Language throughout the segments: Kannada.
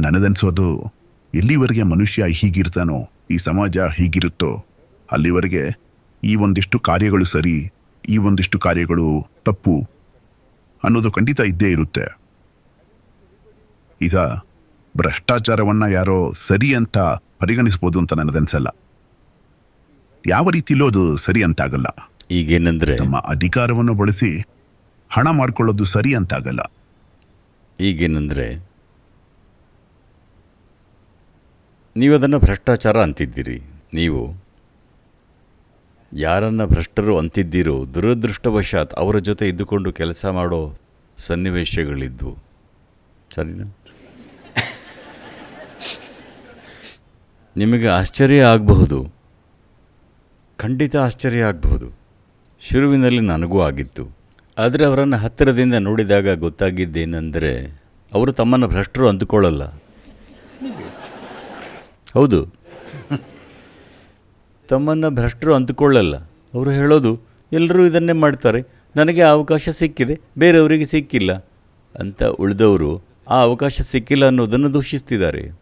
ನನಗನ್ಸೋದು ಎಲ್ಲಿವರೆಗೆ ಮನುಷ್ಯ ಹೀಗಿರ್ತಾನೋ ಈ ಸಮಾಜ ಹೀಗಿರುತ್ತೋ ಅಲ್ಲಿವರೆಗೆ ಈ ಒಂದಿಷ್ಟು ಕಾರ್ಯಗಳು ಸರಿ ಈ ಒಂದಿಷ್ಟು ಕಾರ್ಯಗಳು ತಪ್ಪು ಅನ್ನೋದು ಖಂಡಿತ ಇದ್ದೇ ಇರುತ್ತೆ. ಈಗ ಭ್ರಷ್ಟಾಚಾರವನ್ನ ಯಾರೋ ಸರಿ ಅಂತ ಪರಿಗಣಿಸ್ಬೋದು ಅಂತ ನನಗನ್ಸಲ್ಲ. ಯಾವ ರೀತಿಲೂ ಅದು ಸರಿ ಅಂತಾಗಲ್ಲ. ಈಗೇನೆಂದರೆ? ತಮ್ಮ ಅಧಿಕಾರವನ್ನು ಬಳಸಿ ಹಣ ಮಾಡ್ಕೊಳ್ಳೋದು ಸರಿ ಅಂತಾಗಲ್ಲ. ಈಗೇನೆಂದರೆ? ನೀವು ಅದನ್ನು ಭ್ರಷ್ಟಾಚಾರ ಅಂತಿದ್ದೀರಿ. ನೀವು ಯಾರನ್ನು ಭ್ರಷ್ಟರು ಅಂತಿದ್ದೀರೋ ದುರದೃಷ್ಟವಶಾತ್ ಅವರ ಜೊತೆ ಇದ್ದುಕೊಂಡು ಕೆಲಸ ಮಾಡೋ ಸನ್ನಿವೇಶಗಳಿದ್ವು. ಸರಿನಾ? ನಿಮಗೆ ಆಶ್ಚರ್ಯ ಆಗಬಹುದು. ಖಂಡಿತ ಆಶ್ಚರ್ಯ ಆಗಬಹುದು. ಶುರುವಿನಲ್ಲಿ ನನಗೂ ಆಗಿತ್ತು. ಆದರೆ ಅವರನ್ನು ಹತ್ತಿರದಿಂದ ನೋಡಿದಾಗ ಗೊತ್ತಾಗಿದ್ದೇನೆಂದರೆ, ಅವರು ತಮ್ಮನ್ನು ಭ್ರಷ್ಟರು ಅಂದುಕೊಳ್ಳಲ್ಲ. ಹೌದು. ತಮ್ಮನ್ನು ಭ್ರಷ್ಟರು ಅಂದುಕೊಳ್ಳಲ್ಲ. ಅವರು ಹೇಳೋದು, ಎಲ್ಲರೂ ಇದನ್ನೇ ಮಾಡ್ತಾರೆ. ನನಗೆ ಅವಕಾಶ ಸಿಕ್ಕಿದೆ. ಬೇರೆಯವರಿಗೆ ಸಿಕ್ಕಿಲ್ಲ. ಅಂತ ಉಳಿದವರು, ಆ ಅವಕಾಶ ಸಿಕ್ಕಿಲ್ಲ ಅನ್ನೋದನ್ನು ದೂಷಿಸ್ತಿದ್ದಾರೆ.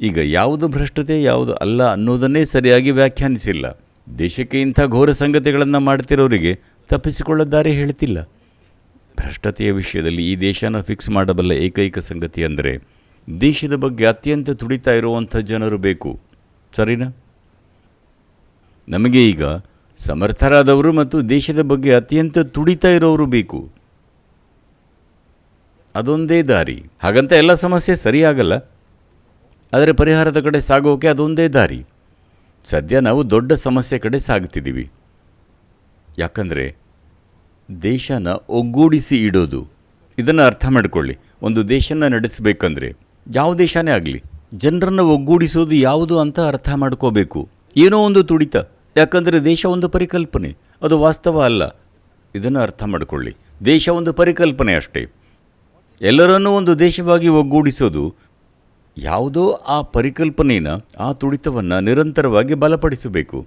ಈಗ ಯಾವುದು ಭ್ರಷ್ಟತೆ, ಯಾವುದು ಅಲ್ಲ ಅನ್ನೋದನ್ನೇ ಸರಿಯಾಗಿ ವ್ಯಾಖ್ಯಾನಿಸಿಲ್ಲ. ದೇಶಕ್ಕೆ ಇಂಥ ಘೋರ ಸಂಗತಿಗಳನ್ನು ಮಾಡ್ತಿರೋರಿಗೆ ತಪ್ಪಿಸಿಕೊಳ್ಳದಾರೆ ಹೇಳ್ತಿಲ್ಲ. ಭ್ರಷ್ಟತೆಯ ವಿಷಯದಲ್ಲಿ ಈ ದೇಶನ ಫಿಕ್ಸ್ ಮಾಡಬಲ್ಲ ಏಕೈಕ ಸಂಗತಿ ಅಂದರೆ ದೇಶದ ಬಗ್ಗೆ ಅತ್ಯಂತ ತುಡಿತಾ ಇರುವಂಥ ಜನರು ಬೇಕು. ಸರಿನಾ? ನಮಗೆ ಈಗ ಸಮರ್ಥರಾದವರು ಮತ್ತು ದೇಶದ ಬಗ್ಗೆ ಅತ್ಯಂತ ತುಡಿತಾ ಇರೋರು ಬೇಕು. ಅದೊಂದೇ ದಾರಿ. ಹಾಗಂತ ಎಲ್ಲ ಸಮಸ್ಯೆ ಸರಿಯಾಗಲ್ಲ. ಆದರೆ ಪರಿಹಾರದ ಕಡೆ ಸಾಗೋಕೆ ಅದೊಂದೇ ದಾರಿ. ಸದ್ಯ ನಾವು ದೊಡ್ಡ ಸಮಸ್ಯೆ ಕಡೆ ಸಾಗ್ತಿದ್ದೀವಿ. ಯಾಕಂದರೆ ದೇಶನ ಒಗ್ಗೂಡಿಸಿ ಇಡೋದು. ಇದನ್ನು ಅರ್ಥ ಮಾಡಿಕೊಳ್ಳಿ. ಒಂದು ದೇಶನ ನಡೆಸಬೇಕಂದ್ರೆ ಯಾವ ದೇಶನೇ ಆಗಲಿ, ಜನರನ್ನು ಒಗ್ಗೂಡಿಸೋದು ಯಾವುದು ಅಂತ ಅರ್ಥ ಮಾಡ್ಕೋಬೇಕು. ಏನೋ ಒಂದು ತುಡಿತ. ಯಾಕಂದರೆ ದೇಶ ಒಂದು ಪರಿಕಲ್ಪನೆ. ಅದು ವಾಸ್ತವ ಅಲ್ಲ. ಇದನ್ನು ಅರ್ಥ ಮಾಡಿಕೊಳ್ಳಿ. ದೇಶ ಒಂದು ಪರಿಕಲ್ಪನೆ ಅಷ್ಟೇ. ಎಲ್ಲರನ್ನೂ ಒಂದು ದೇಶವಾಗಿ ಒಗ್ಗೂಡಿಸೋದು ಯಾವುದೋ ಆ ಪರಿಕಲ್ಪನೆಯನ್ನ ಆ ತುಡಿತವನ್ನು ನಿರಂತರವಾಗಿ ಬಲಪಡಿಸಬೇಕು.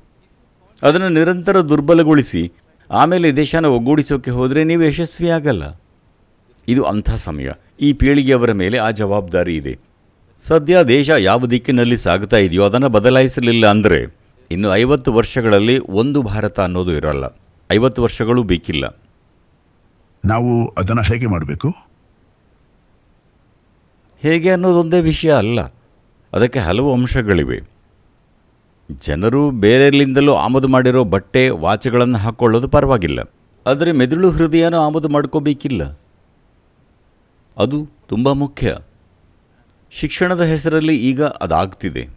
ಅದನ್ನು ನಿರಂತರ ದುರ್ಬಲಗೊಳಿಸಿ, ಆಮೇಲೆ ದೇಶನ ಒಗ್ಗೂಡಿಸೋಕೆ ಹೋದರೆ ನೀವು ಯಶಸ್ವಿಯಾಗಲ್ಲ. ಇದು ಅಂಥ ಸಮಯ. ಈ ಪೀಳಿಗೆಯವರ ಮೇಲೆ ಆ ಜವಾಬ್ದಾರಿ ಇದೆ. ಸದ್ಯ ದೇಶ ಯಾವ ದಿಕ್ಕಿನಲ್ಲಿ ಸಾಗ್ತಾ ಇದೆಯೋ ಅದನ್ನು ಬದಲಾಯಿಸಲಿಲ್ಲ ಅಂದರೆ ಇನ್ನು ಐವತ್ತು ವರ್ಷಗಳಲ್ಲಿ ಒಂದು ಭಾರತ ಅನ್ನೋದು ಇರಲ್ಲ. ಐವತ್ತು ವರ್ಷಗಳು ಬೇಕಿಲ್ಲ. ನಾವು ಅದನ್ನು ಹೇಗೆ ಮಾಡಬೇಕು? ಹೇಗೆ ಅನ್ನೋದೊಂದೇ ವಿಷಯ ಅಲ್ಲ. ಅದಕ್ಕೆ ಹಲವು ಅಂಶಗಳಿವೆ. ಜನರು ಬೇರೆಲ್ಲಿಂದಲೂ ಆಮದು ಮಾಡಿರೋ ಬಟ್ಟೆ ವಾಚಗಳನ್ನು ಹಾಕ್ಕೊಳ್ಳೋದು ಪರವಾಗಿಲ್ಲ. ಆದರೆ ಮೆದುಳು ಹೃದಯನೂ ಆಮದು ಮಾಡ್ಕೋಬೇಕಿಲ್ಲ. ಅದು ತುಂಬ ಮುಖ್ಯ. ಶಿಕ್ಷಣದ ಹೆಸರಲ್ಲಿ ಈಗ ಅದಾಗ್ತಿದೆ.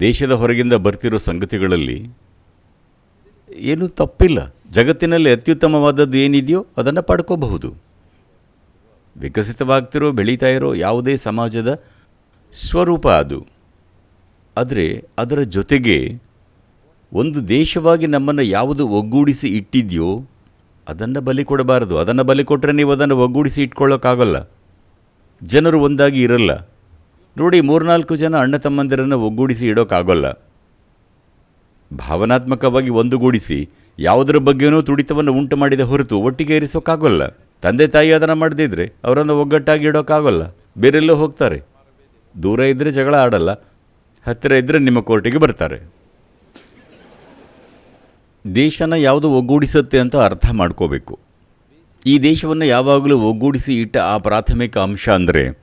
ದೇಶದ ಹೊರಗಿಂದ ಬರ್ತಿರೋ ಸಂಗತಿಗಳಲ್ಲಿ ಏನೂ ತಪ್ಪಿಲ್ಲ. ಜಗತ್ತಿನಲ್ಲಿ ಅತ್ಯುತ್ತಮವಾದದ್ದು ಏನಿದೆಯೋ ಅದನ್ನು ಪಡ್ಕೋಬಹುದು. ವಿಕಸಿತವಾಗ್ತಿರೋ, ಬೆಳೀತಾ ಇರೋ ಯಾವುದೇ ಸಮಾಜದ ಸ್ವರೂಪ ಅದು. ಆದರೆ ಅದರ ಜೊತೆಗೆ ಒಂದು ದೇಶವಾಗಿ ನಮ್ಮನ್ನು ಯಾವುದು ಒಗ್ಗೂಡಿಸಿ ಇಟ್ಟಿದೆಯೋ ಅದನ್ನು ಬಲಿ ಕೊಡಬಾರದು. ಅದನ್ನು ಬಲಿ ಕೊಟ್ಟರೆ ನೀವು ಅದನ್ನು ಒಗ್ಗೂಡಿಸಿ ಇಟ್ಕೊಳ್ಳೋಕ್ಕಾಗಲ್ಲ. ಜನರು ಒಂದಾಗಿ ಇರಲ್ಲ. ನೋಡಿ, ಮೂರ್ನಾಲ್ಕು ಜನ ಅಣ್ಣ ತಮ್ಮಂದಿರನ್ನು ಒಗ್ಗೂಡಿಸಿ ಇಡೋಕ್ಕಾಗಲ್ಲ. ಭಾವನಾತ್ಮಕವಾಗಿ ಒಂದುಗೂಡಿಸಿ ಯಾವುದರ ಬಗ್ಗೆನೂ ತುಡಿತವನ್ನು ಉಂಟು ಮಾಡಿದ ಹೊರತು ಒಟ್ಟಿಗೆ ಇರಿಸೋಕ್ಕಾಗಲ್ಲ. ತಂದೆ ತಾಯಿ ಅದನ್ನು ಮಾಡದಿದ್ದರೆ ಅವರನ್ನು ಒಗ್ಗಟ್ಟಾಗಿ ಇಡೋಕ್ಕಾಗಲ್ಲ. ಬೇರೆಲ್ಲೋ ಹೋಗ್ತಾರೆ. ದೂರ ಇದ್ದರೆ ಜಗಳ ಆಡಲ್ಲ. ಹತ್ತಿರ ಇದ್ದರೆ ನಿಮ್ಮ ಕೋರ್ಟಿಗೆ ಬರ್ತಾರೆ. ದೇಶನ ಯಾವುದು ಒಗ್ಗೂಡಿಸುತ್ತೆ ಅಂತ ಅರ್ಥ ಮಾಡ್ಕೋಬೇಕು. ಈ ದೇಶವನ್ನು ಯಾವಾಗಲೂ ಒಗ್ಗೂಡಿಸಿ ಇಟ್ಟ ಆ ಪ್ರಾಥಮಿಕ ಅಂಶ ಅಂದರೆ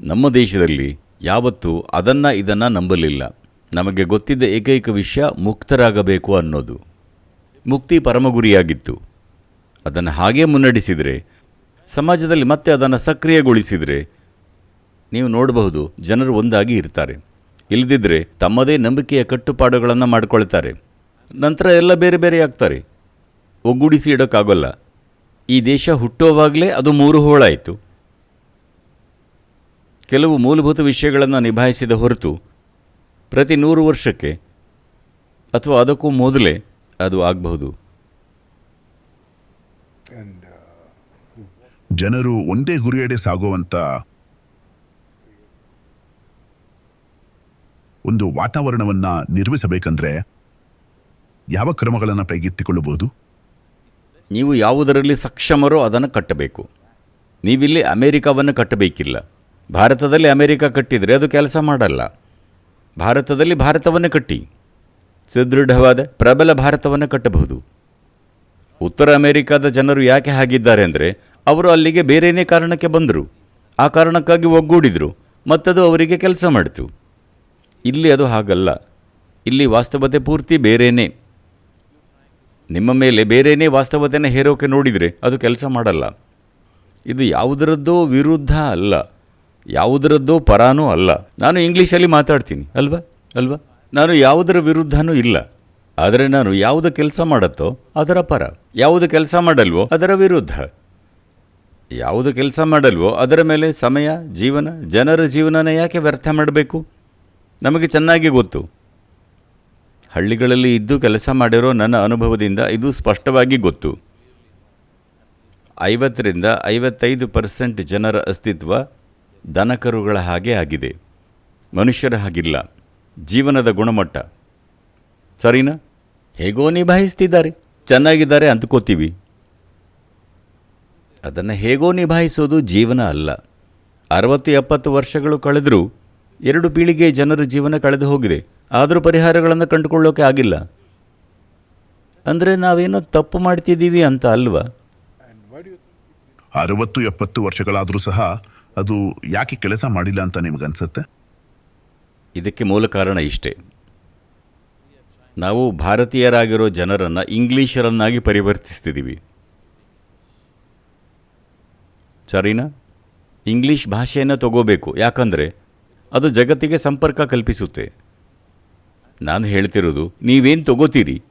ನಮ್ಮ ದೇಶದಲ್ಲಿ ಯಾವತ್ತೂ ಅದನ್ನು ಇದನ್ನು ನಂಬಲಿಲ್ಲ. ನಮಗೆ ಗೊತ್ತಿದ್ದ ಏಕೈಕ ವಿಷಯ ಮುಕ್ತರಾಗಬೇಕು ಅನ್ನೋದು. ಮುಕ್ತಿ ಪರಮಗುರಿಯಾಗಿತ್ತು. ಅದನ್ನು ಹಾಗೇ ಮುನ್ನಡೆಸಿದರೆ, ಸಮಾಜದಲ್ಲಿ ಮತ್ತೆ ಅದನ್ನು ಸಕ್ರಿಯಗೊಳಿಸಿದರೆ ನೀವು ನೋಡಬಹುದು ಜನರು ಒಂದಾಗಿ ಇರ್ತಾರೆ. ಇಲ್ಲದಿದ್ದರೆ ತಮ್ಮದೇ ನಂಬಿಕೆಯ ಕಟ್ಟುಪಾಡುಗಳನ್ನು ಮಾಡಿಕೊಳ್ತಾರೆ. ನಂತರ ಎಲ್ಲ ಬೇರೆ ಬೇರೆ ಆಗ್ತಾರೆ. ಒಗ್ಗೂಡಿಸಿ ಇಡೋಕ್ಕಾಗೋಲ್ಲ. ಈ ದೇಶ ಹುಟ್ಟೋವಾಗಲೇ ಅದು ಮೂರು ಹೋಳಾಯಿತು. ಕೆಲವು ಮೂಲಭೂತ ವಿಷಯಗಳನ್ನು ನಿಭಾಯಿಸಿದ ಹೊರತು ಪ್ರತಿ ನೂರು ವರ್ಷಕ್ಕೆ ಅಥವಾ ಅದಕ್ಕೂ ಮೊದಲೇ ಅದು ಆಗಬಹುದು. ಜನರು ಒಂದೇ ಗುರಿಯಡೆ ಸಾಗುವಂತ ಒಂದು ವಾತಾವರಣವನ್ನ ನಿರ್ಮಿಸಬೇಕಂದ್ರೆ ಯಾವ ಕ್ರಮಗಳನ್ನು ಕೈಗೆತ್ತಿಕೊಳ್ಳಬಹುದು? ನೀವು ಯಾವುದರಲ್ಲಿ ಸಕ್ಷಮರೋ ಅದನ್ನು ಕಟ್ಟಬೇಕು. ನೀವಿಲ್ಲಿ ಅಮೇರಿಕಾವನ್ನು ಕಟ್ಟಬೇಕಿಲ್ಲ. ಭಾರತದಲ್ಲಿ ಅಮೆರಿಕ ಕಟ್ಟಿದರೆ ಅದು ಕೆಲಸ ಮಾಡಲ್ಲ. ಭಾರತದಲ್ಲಿ ಭಾರತವನ್ನು ಕಟ್ಟಿ. ಸುದೃಢವಾದ, ಪ್ರಬಲ ಭಾರತವನ್ನು ಕಟ್ಟಬಹುದು. ಉತ್ತರ ಅಮೆರಿಕಾದ ಜನರು ಯಾಕೆ ಹಾಗಿದ್ದಾರೆ ಅಂದರೆ, ಅವರು ಅಲ್ಲಿಗೆ ಬೇರೆಯೇ ಕಾರಣಕ್ಕೆ ಬಂದರು. ಆ ಕಾರಣಕ್ಕಾಗಿ ಒಗ್ಗೂಡಿದರು. ಮತ್ತದು ಅವರಿಗೆ ಕೆಲಸ ಮಾಡಿತು. ಇಲ್ಲಿ ಅದು ಹಾಗಲ್ಲ. ಇಲ್ಲಿ ವಾಸ್ತವತೆ ಪೂರ್ತಿ ಬೇರೆಯೇ ನಿಮ್ಮ ಮೇಲೆ ಬೇರೆಯೇ ವಾಸ್ತವತೆಯನ್ನು ಹೇರೋಕೆ ನೋಡಿದರೆ ಅದು ಕೆಲಸ ಮಾಡಲ್ಲ. ಇದು ಯಾವುದರದ್ದೋ ವಿರುದ್ಧ ಅಲ್ಲ. ಯಾವುದರದ್ದೋ ಪರಾನೂ ಅಲ್ಲ. ನಾನು ಇಂಗ್ಲೀಷಲ್ಲಿ ಮಾತಾಡ್ತೀನಿ, ಅಲ್ವಾ? ಅಲ್ವಾ? ನಾನು ಯಾವುದರ ವಿರುದ್ಧನೂ ಇಲ್ಲ. ಆದರೆ ನಾನು ಯಾವುದು ಕೆಲಸ ಮಾಡುತ್ತೋ ಅದರ ಪರ. ಯಾವುದು ಕೆಲಸ ಮಾಡಲ್ವೋ ಅದರ ವಿರುದ್ಧ. ಯಾವುದು ಕೆಲಸ ಮಾಡಲ್ವೋ ಅದರ ಮೇಲೆ ಸಮಯ, ಜೀವನ, ಜನರ ಜೀವನನ ಯಾಕೆ ವ್ಯರ್ಥ ಮಾಡಬೇಕು? ನಮಗೆ ಚೆನ್ನಾಗಿ ಗೊತ್ತು. ಹಳ್ಳಿಗಳಲ್ಲಿ ಇದ್ದು ಕೆಲಸ ಮಾಡಿರೋ ನನ್ನ ಅನುಭವದಿಂದ ಇದು ಸ್ಪಷ್ಟವಾಗಿ ಗೊತ್ತು. ಐವತ್ತರಿಂದ ಐವತ್ತೈದು ಪರ್ಸೆಂಟ್ ಜನರ ಅಸ್ತಿತ್ವ ದನಕರುಗಳ ಹಾಗೆ ಆಗಿದೆ. ಮನುಷ್ಯರ ಹಾಗಿಲ್ಲ. ಜೀವನದ ಗುಣಮಟ್ಟ. ಸರಿನಾ? ಹೇಗೋ ನಿಭಾಯಿಸ್ತಿದ್ದಾರೆ. ಚೆನ್ನಾಗಿದ್ದಾರೆ ಅಂದ್ಕೋತೀವಿ. ಅದನ್ನು ಹೇಗೋ ನಿಭಾಯಿಸೋದು ಜೀವನ ಅಲ್ಲ. ಅರವತ್ತು ಎಪ್ಪತ್ತು ವರ್ಷಗಳು ಕಳೆದರೂ ಎರಡು ಪೀಳಿಗೆ ಜನರ ಜೀವನ ಕಳೆದು ಹೋಗಿದೆ. ಆದರೂ ಪರಿಹಾರಗಳನ್ನು ಕಂಡುಕೊಳ್ಳೋಕೆ ಆಗಿಲ್ಲ. ಅಂದರೆ ನಾವೇನೋ ತಪ್ಪು ಮಾಡ್ತಿದ್ದೀವಿ ಅಂತ ಅಲ್ವಾ? ಅರವತ್ತು ಎಪ್ಪತ್ತು ವರ್ಷಗಳಾದರೂ ಸಹ ಅದು ಯಾಕೆ ಕೆಲಸ ಮಾಡಿಲ್ಲ ಅಂತ ನಿಮಗನ್ಸುತ್ತೆ? ಇದಕ್ಕೆ ಮೂಲ ಕಾರಣ ಇಷ್ಟೇ. ನಾವು ಭಾರತೀಯರಾಗಿರೋ ಜನರನ್ನು ಇಂಗ್ಲೀಷರನ್ನಾಗಿ ಪರಿವರ್ತಿಸ್ತಿದ್ದೀವಿ. ಸರಿನಾ? ಇಂಗ್ಲೀಷ್ ಭಾಷೆಯನ್ನು ತಗೋಬೇಕು. ಯಾಕಂದರೆ ಅದು ಜಗತ್ತಿಗೆ ಸಂಪರ್ಕ ಕಲ್ಪಿಸುತ್ತೆ. ನಾನು ಹೇಳ್ತಿರೋದು, ನೀವೇನು ತಗೋತೀರಿ?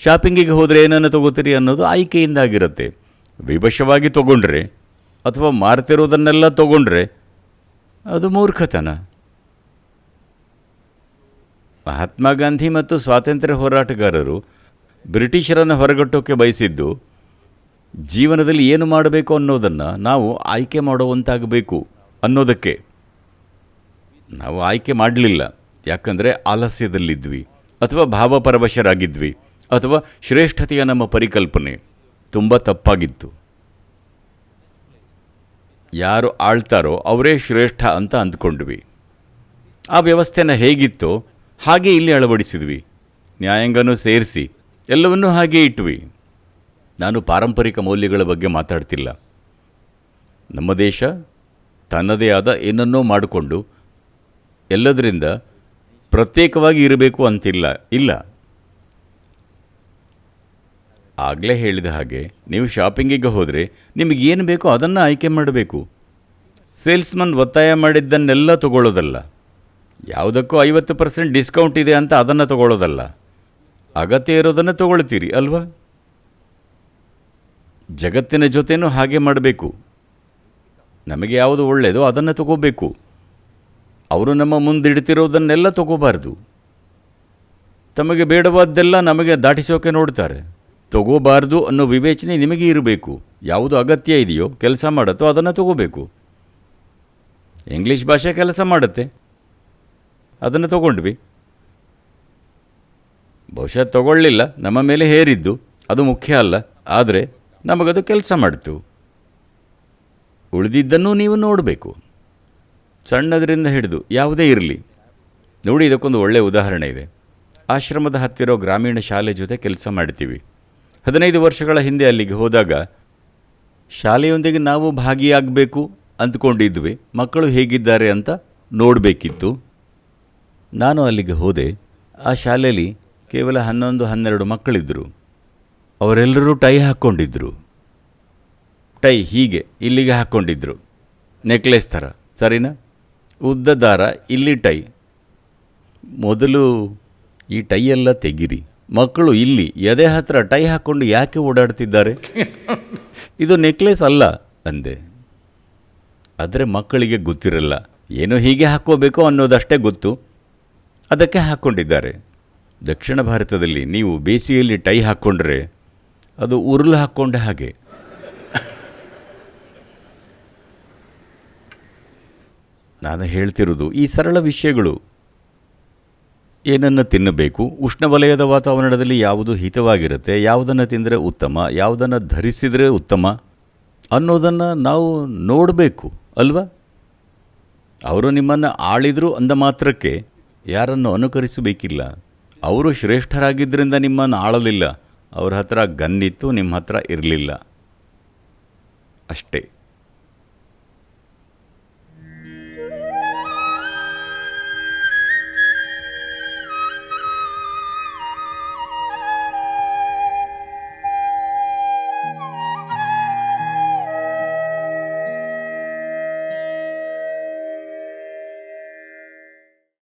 ಶಾಪಿಂಗಿಗೆ ಹೋದರೆ ಏನನ್ನು ತಗೋತೀರಿ ಅನ್ನೋದು ಆಯ್ಕೆಯಿಂದಾಗಿರುತ್ತೆ. ವಿವಶವಾಗಿ ತಗೊಂಡ್ರೆ ಅಥವಾ ಮಾರ್ತಿರೋದನ್ನೆಲ್ಲ ತಗೊಂಡ್ರೆ ಅದು ಮೂರ್ಖತನ. ಮಹಾತ್ಮ ಗಾಂಧಿ ಮತ್ತು ಸ್ವಾತಂತ್ರ್ಯ ಹೋರಾಟಗಾರರು ಬ್ರಿಟಿಷರನ್ನು ಹೊರಗಟ್ಟೋಕ್ಕೆ ಬಯಸಿದ್ದು, ಜೀವನದಲ್ಲಿ ಏನು ಮಾಡಬೇಕು ಅನ್ನೋದನ್ನು ನಾವು ಆಯ್ಕೆ ಮಾಡುವಂತಾಗಬೇಕು ಅನ್ನೋದಕ್ಕೆ. ನಾವು ಆಯ್ಕೆ ಮಾಡಲಿಲ್ಲ. ಯಾಕಂದರೆ ಆಲಸ್ಯದಲ್ಲಿದ್ವಿ, ಅಥವಾ ಭಾವಪರವಶರಾಗಿದ್ವಿ, ಅಥವಾ ಶ್ರೇಷ್ಠತೆಯ ನಮ್ಮ ಪರಿಕಲ್ಪನೆ ತುಂಬ ತಪ್ಪಾಗಿತ್ತು. ಯಾರು ಆಳ್ತಾರೋ ಅವರೇ ಶ್ರೇಷ್ಠ ಅಂತ ಅಂದ್ಕೊಂಡ್ವಿ. ಆ ವ್ಯವಸ್ಥೆನ ಹೇಗಿತ್ತೋ ಹಾಗೆ ಇಲ್ಲಿ ಅಳವಡಿಸಿದ್ವಿ. ನ್ಯಾಯಾಂಗನೂ ಸೇರಿಸಿ ಎಲ್ಲವನ್ನೂ ಹಾಗೆ ಇಟ್ವಿ. ನಾನು ಪಾರಂಪರಿಕ ಮೌಲ್ಯಗಳ ಬಗ್ಗೆ ಮಾತಾಡ್ತಿಲ್ಲ. ನಮ್ಮ ದೇಶ ತನ್ನದೇ ಆದ ಏನನ್ನೋ ಮಾಡಿಕೊಂಡು ಎಲ್ಲದರಿಂದ ಪ್ರತ್ಯೇಕವಾಗಿ ಇರಬೇಕು ಅಂತಿಲ್ಲ. ಇಲ್ಲ. ಆಗಲೇ ಹೇಳಿದ ಹಾಗೆ ನೀವು ಶಾಪಿಂಗಿಗೆ ಹೋದರೆ ನಿಮಗೆ ಏನು ಬೇಕೋ ಅದನ್ನು ಆಯ್ಕೆ ಮಾಡಬೇಕು. ಸೇಲ್ಸ್ಮನ್ ಒತ್ತಾಯ ಮಾಡಿದ್ದನ್ನೆಲ್ಲ ತಗೊಳ್ಳೋದಲ್ಲ. ಯಾವುದಕ್ಕೂ ಐವತ್ತು ಪರ್ಸೆಂಟ್ ಡಿಸ್ಕೌಂಟ್ ಇದೆ ಅಂತ ಅದನ್ನು ತಗೊಳ್ಳೋದಲ್ಲ. ಅಗತ್ಯ ಇರೋದನ್ನು ತಗೊಳ್ತೀರಿ, ಅಲ್ವಾ? ಜಗತ್ತಿನ ಜೊತೆನೂ ಹಾಗೆ ಮಾಡಬೇಕು. ನಮಗೆ ಯಾವುದು ಒಳ್ಳೆಯದೋ ಅದನ್ನು ತಗೋಬೇಕು. ಅವರು ನಮ್ಮ ಮುಂದಿಡ್ತಿರೋದನ್ನೆಲ್ಲ ತಗೋಬಾರ್ದು. ತಮಗೆ ಬೇಡವಾದ್ದೆಲ್ಲ ನಮಗೆ ದಾಟಿಸೋಕೆ ನೋಡ್ತಾರೆ. ತಗೋಬಾರ್ದು ಅನ್ನೋ ವಿವೇಚನೆ ನಿಮಗೆ ಇರಬೇಕು. ಯಾವುದು ಅಗತ್ಯ ಇದೆಯೋ ಕೆಲಸ ಮಾಡುತ್ತೋ ಅದನ್ನು ತಗೋಬೇಕು. ಇಂಗ್ಲೀಷ್ ಭಾಷೆ ಕೆಲಸ ಮಾಡುತ್ತೆ. ಅದನ್ನು ತಗೊಂಡ್ವಿ. ಬಹುಶಃ ತಗೊಳ್ಳಿಲ್ಲ, ನಮ್ಮ ಮೇಲೆ ಹೇರಿದ್ದು, ಅದು ಮುಖ್ಯ ಅಲ್ಲ, ಆದರೆ ನಮಗದು ಕೆಲಸ ಮಾಡಿತು. ಉಳಿದಿದ್ದನ್ನು ನೀವು ನೋಡಬೇಕು. ಸಣ್ಣದರಿಂದ ಹಿಡಿದು ಯಾವುದೇ ಇರಲಿ. ನೋಡಿ, ಇದಕ್ಕೊಂದು ಒಳ್ಳೆಯ ಉದಾಹರಣೆ ಇದೆ. ಆಶ್ರಮದ ಹತ್ತಿರ ಗ್ರಾಮೀಣ ಶಾಲೆ ಜೊತೆ ಕೆಲಸ ಮಾಡ್ತೀವಿ. ಹದಿನೈದು ವರ್ಷಗಳ ಹಿಂದೆ ಅಲ್ಲಿಗೆ ಹೋದಾಗ, ಶಾಲೆಯೊಂದಿಗೆ ನಾವು ಭಾಗಿಯಾಗಬೇಕು ಅಂದ್ಕೊಂಡಿದ್ವಿ. ಮಕ್ಕಳು ಹೇಗಿದ್ದಾರೆ ಅಂತ ನೋಡಬೇಕಿತ್ತು. ನಾನು ಅಲ್ಲಿಗೆ ಹೋದೆ. ಆ ಶಾಲೆಯಲ್ಲಿ ಕೇವಲ ಹನ್ನೊಂದು, ಹನ್ನೆರಡು ಮಕ್ಕಳಿದ್ದರು ಅವರೆಲ್ಲರೂ ಟೈ ಹಾಕ್ಕೊಂಡಿದ್ದರು ಟೈ ಹೀಗೆ ಇಲ್ಲಿಗೆ ಹಾಕ್ಕೊಂಡಿದ್ದರು ನೆಕ್ಲೆಸ್ ಥರ. ಸರಿನಾ? ಉದ್ದ ದಾರ ಇಲ್ಲಿ ಟೈ. ಮೊದಲು ಈ ಟೈ ಎಲ್ಲ ತೆಗಿರಿ. ಮಕ್ಕಳು ಇಲ್ಲಿ ಎದೆ ಹತ್ರ ಟೈ ಹಾಕ್ಕೊಂಡು ಯಾಕೆ ಓಡಾಡ್ತಿದ್ದಾರೆ? ಇದು ನೆಕ್ಲೆಸ್ ಅಲ್ಲ, ಅಂದೆ. ಆದರೆ ಮಕ್ಕಳಿಗೆ ಗೊತ್ತಿರಲ್ಲ, ಏನೋ ಹೀಗೆ ಹಾಕ್ಕೋಬೇಕು ಅನ್ನೋದಷ್ಟೇ ಗೊತ್ತು. ಅದಕ್ಕೆ ಹಾಕ್ಕೊಂಡಿದ್ದಾರೆ. ದಕ್ಷಿಣ ಭಾರತದಲ್ಲಿ ನೀವು ಬೇಸಿಗೆಯಲ್ಲಿ ಟೈ ಹಾಕ್ಕೊಂಡ್ರೆ ಅದು ಉರುಳು ಹಾಕ್ಕೊಂಡ ಹಾಗೆ. ನಾನು ಹೇಳ್ತಿರೋದು ಈ ಸರಳ ವಿಷಯಗಳು. ಏನನ್ನು ತಿನ್ನಬೇಕು? ಉಷ್ಣವಲಯದ ವಾತಾವರಣದಲ್ಲಿ ಯಾವುದು ಹಿತವಾಗಿರುತ್ತೆ? ಯಾವುದನ್ನು ತಿಂದರೆ ಉತ್ತಮ? ಯಾವುದನ್ನು ಧರಿಸಿದರೆ ಉತ್ತಮ? ಅನ್ನೋದನ್ನು ನಾವು ನೋಡಬೇಕು, ಅಲ್ವಾ? ಅವರು ನಿಮ್ಮನ್ನು ಆಳಿದರು ಅಂದ ಮಾತ್ರಕ್ಕೆ ಯಾರನ್ನು ಅನುಕರಿಸಬೇಕಿಲ್ಲ. ಅವರು ಶ್ರೇಷ್ಠರಾಗಿದ್ದರಿಂದ ನಿಮ್ಮನ್ನು ಆಳಲಿಲ್ಲ. ಅವ್ರ ಹತ್ರ ಗನ್ನಿತ್ತು ನಿಮ್ಮ ಹತ್ರ ಇರಲಿಲ್ಲ. ಅಷ್ಟೇ.